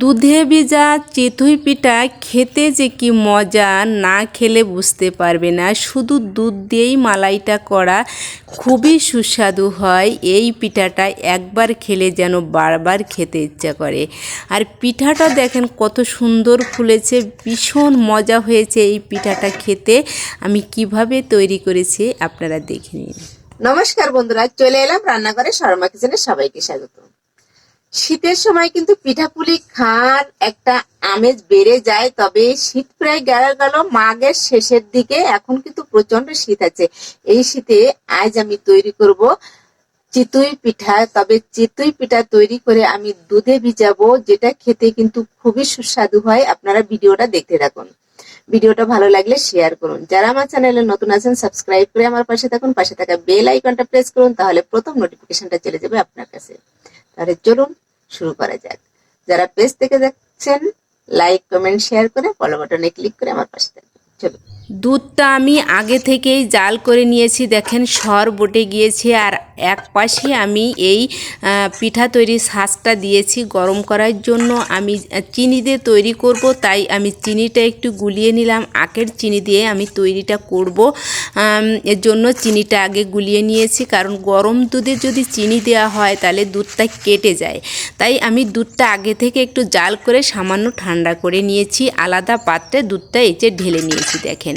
দুধে ভিজা চিতই পিঠা খেতে যে কি মজা, না খেলে বুঝতে পারবে না। শুধু দুধ দিয়েই মালাইটা করা খুবই সুস্বাদু হয়। এই পিঠাটা একবার খেলে যেন বারবার খেতে ইচ্ছা করে। আর পিঠাটা দেখেন কত সুন্দর ফুলেছে, ভীষণ মজা হয়েছে এই পিঠাটা খেতে। আমি কীভাবে তৈরি করেছি, আপনারা দেখে নিন। নমস্কার বন্ধুরা, চলে এলাম রান্নাঘরে শর্মা কিচেনে সবাইকে স্বাগত। শীতের সময় কিন্তু পিঠাপুলি খাওয়ার একটা আমেজ বেড়ে যায়, তবে শীত প্রায় গেল গেল, মাঘের শেষের দিকে এখন কিন্তু প্রচণ্ড শীত আছে। এই শীতে আজ আমি তৈরি করব চিতুই পিঠা, তবে চিতুই পিঠা তৈরি করে আমি দুধে ভিজাবো, যেটা খেতে কিন্তু খুবই সুস্বাদু হয়। আপনারা ভিডিওটা দেখতে থাকুন। ভিডিওটা ভালো লাগলে শেয়ার করুন। যারা আমার চ্যানেলে নতুন আছেন সাবস্ক্রাইব করে আমার পাশে থাকুন, পাশে থাকা বেল আইকনটা প্রেস করুন, তাহলে প্রথম নোটিফিকেশনটা চলে যাবে আপনার কাছে। তাহলে চলুন শুরু করা যাক। যারা পেজ থেকে দেখছেন লাইক কমেন্ট শেয়ার করে ফলো বাটনে ক্লিক করে আমার পাশে থাকবেন। চলুন। দুধটা আমি আগে থেকেই জাল করে নিয়েছি, দেখেন সর বটে গিয়েছে, আর এক পাশে আমি এই পিঠা তৈরি শাঁসটা দিয়েছি গরম করার জন্য। আমি চিনি দিয়ে তৈরি করব, তাই আমি চিনিটা একটু গুলিয়ে নিলাম। আখের চিনি দিয়ে আমি তৈরিটা করব। এর জন্য চিনিটা আগে গুলিয়ে নিয়েছি, কারণ গরম দুধে যদি চিনি দেওয়া হয়, তাহলে দুধটা কেটে যায়। তাই আমি দুধটা আগে থেকে একটু জাল করে সামান্য ঠান্ডা করে নিয়েছি। আলাদা পাত্রে দুধটা এঁচে ঢেলে নিয়েছি, দেখেন।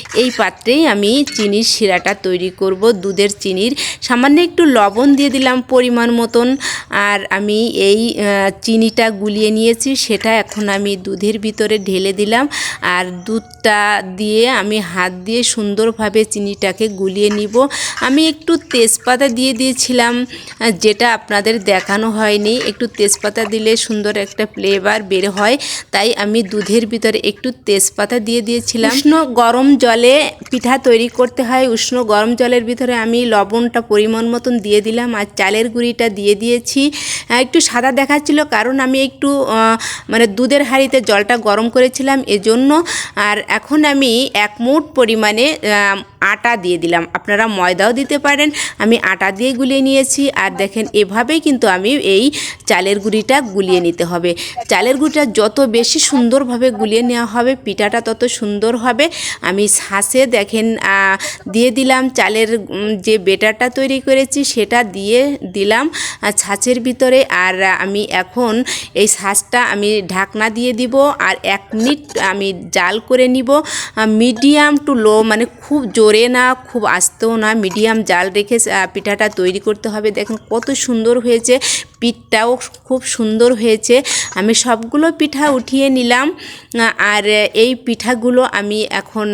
এই পাত্রেই আমি চিনির শিরাটা তৈরি করব, দুধের চিনির। সামান্য একটু লবণ দিয়ে দিলাম পরিমাণ মতন, আর আমি এই চিনিটা গুলিয়ে নিয়েছি, সেটা এখন আমি দুধের ভিতরে ঢেলে দিলাম। আর দুধটা দিয়ে আমি হাত দিয়ে সুন্দরভাবে চিনিটাকে গুলিয়ে নিব। আমি একটু তেজপাতা দিয়ে দিয়েছিলাম, যেটা আপনাদের দেখানো হয়নি। একটু তেজপাতা দিলে সুন্দর একটা ফ্লেভার বের হয়, তাই আমি দুধের ভিতরে একটু তেজপাতা দিয়ে দিয়েছিলাম। উষ্ণ গরম জলে পিঠা তৈরি করতে হয়, উষ্ণ গরম জলের ভিতরে আমি লবণটা পরিমাণ মতন দিয়ে দিলাম আর চালের গুঁড়িটা দিয়ে দিয়েছি। একটু সাদা দেখাচ্ছিল কারণ আমি একটু মানে দুধের হাঁড়িতে জলটা গরম করেছিলাম এজন্য। আর এখন আমি এক মুঠ পরিমাণে আটা দিয়ে দিলাম। আপনারা ময়দাও দিতে পারেন, আমি আটা দিয়ে গুলিয়ে নিয়েছি। আর দেখেন, এভাবেই কিন্তু আমি এই চালের গুঁড়িটা গুলিয়ে নিতে হবে। চালের গুঁড়িটা যত বেশি সুন্দরভাবে গুলিয়ে নেওয়া হবে, পিঠাটা তত সুন্দর হবে। আমি শাঁসে দেখেন দিয়ে দিলাম চালের যে বেটারটা তৈরি করেছি সেটা দিয়ে দিলাম ছাঁচের ভিতরে। আর আমি এখন এই শাঁসটা আমি ঢাকনা দিয়ে দিব আর এক মিনিট আমি জাল করে নিব। মিডিয়াম টু লো মানে খুব জোরে না, খুব আস্তেও না, মিডিয়াম জাল রেখে পিঠাটা তৈরি করতে হবে। দেখেন কত সুন্দর হয়েছে পিঠটাও খুব সুন্দর হয়েছে। আমি সবগুলো পিঠা উঠিয়ে নিলাম, আর এই পিঠাগুলো আমি এখন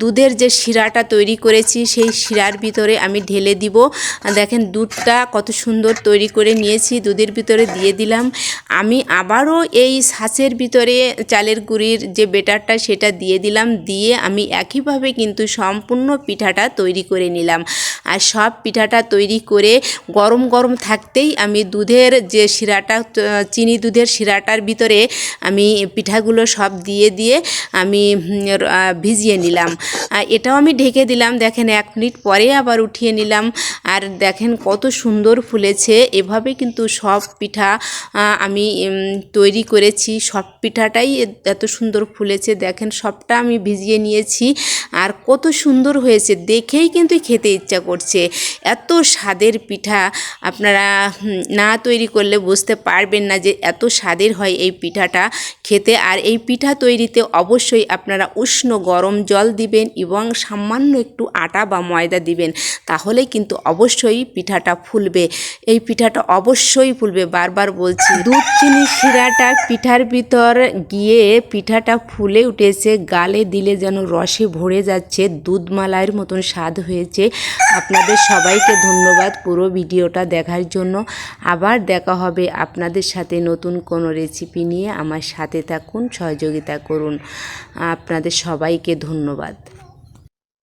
দুধের যে শিরাটা তৈরি করেছি, সেই শিরার ভিতরে আমি ঢেলে দিব। দেখেন দুধটা কত সুন্দর তৈরি করে নিয়েছি, দুধের ভিতরে দিয়ে দিলাম। আমি আবারও এই ছাঁচের ভিতরে চালের গুঁড়ির যে বেটারটা, সেটা দিয়ে দিলাম। দিয়ে আমি একইভাবে কিন্তু সম্পূর্ণ পিঠাটা তৈরি করে নিলাম। আর সব পিঠাটা তৈরি করে গরম গরম থাকতেই আমি দুধের যে শিরাটা চিনি দুধের শিরাটার ভিতরে আমি পিঠাগুলো সব দিয়ে দিয়ে আমি ভিজিয়ে নিলাম। এটাও আমি ঢেকে দিলাম। দেখেন এক মিনিট পরে আবার উঠিয়ে নিলাম। আর দেখেন কত সুন্দর ফুলেছে। এভাবে কিন্তু সব পিঠা আমি তৈরি করেছি। সব পিঠাটাই এত সুন্দর ফুলেছে। দেখেন সবটা আমি ভিজিয়ে নিয়েছি। আর কত সুন্দর হয়েছে। দেখেই কিন্তু খেতে ইচ্ছা করছে। এত স্বাদের পিঠা। আপনারা হুম, না তৈরি করলে বুঝতে পারবেন না যে এত স্বাদের হয় এই পিঠাটা খেতে। আর এই পিঠা তৈরিতে অবশ্যই আপনারা উষ্ণ গরম জল দিবেন এবং সামান্য একটু আটা বা ময়দা দিবেন, তাহলে কিন্তু অবশ্যই পিঠাটা ফুলবে। এই পিঠাটা অবশ্যই ফুলবে। বারবার বলছি, দুধ চিনি শিরাটা পিঠার ভিতর গিয়ে পিঠাটা ফুলে উঠেছে, গালে দিলে যেন রসে ভরে যাচ্ছে দুধ মালাইয়ের মতন স্বাদ হয়েছে। আপনাদের সবাইকে ধন্যবাদ পুরো ভিডিওটা দেখার জন্য। আবার দেখা হবে। আপনাদের সাথে নতুন কোনো রেসিপি নিয়ে আমার সাথে থাকুন, সহযোগিতা করুন। আপনাদের সবাইকে ধন্যবাদ।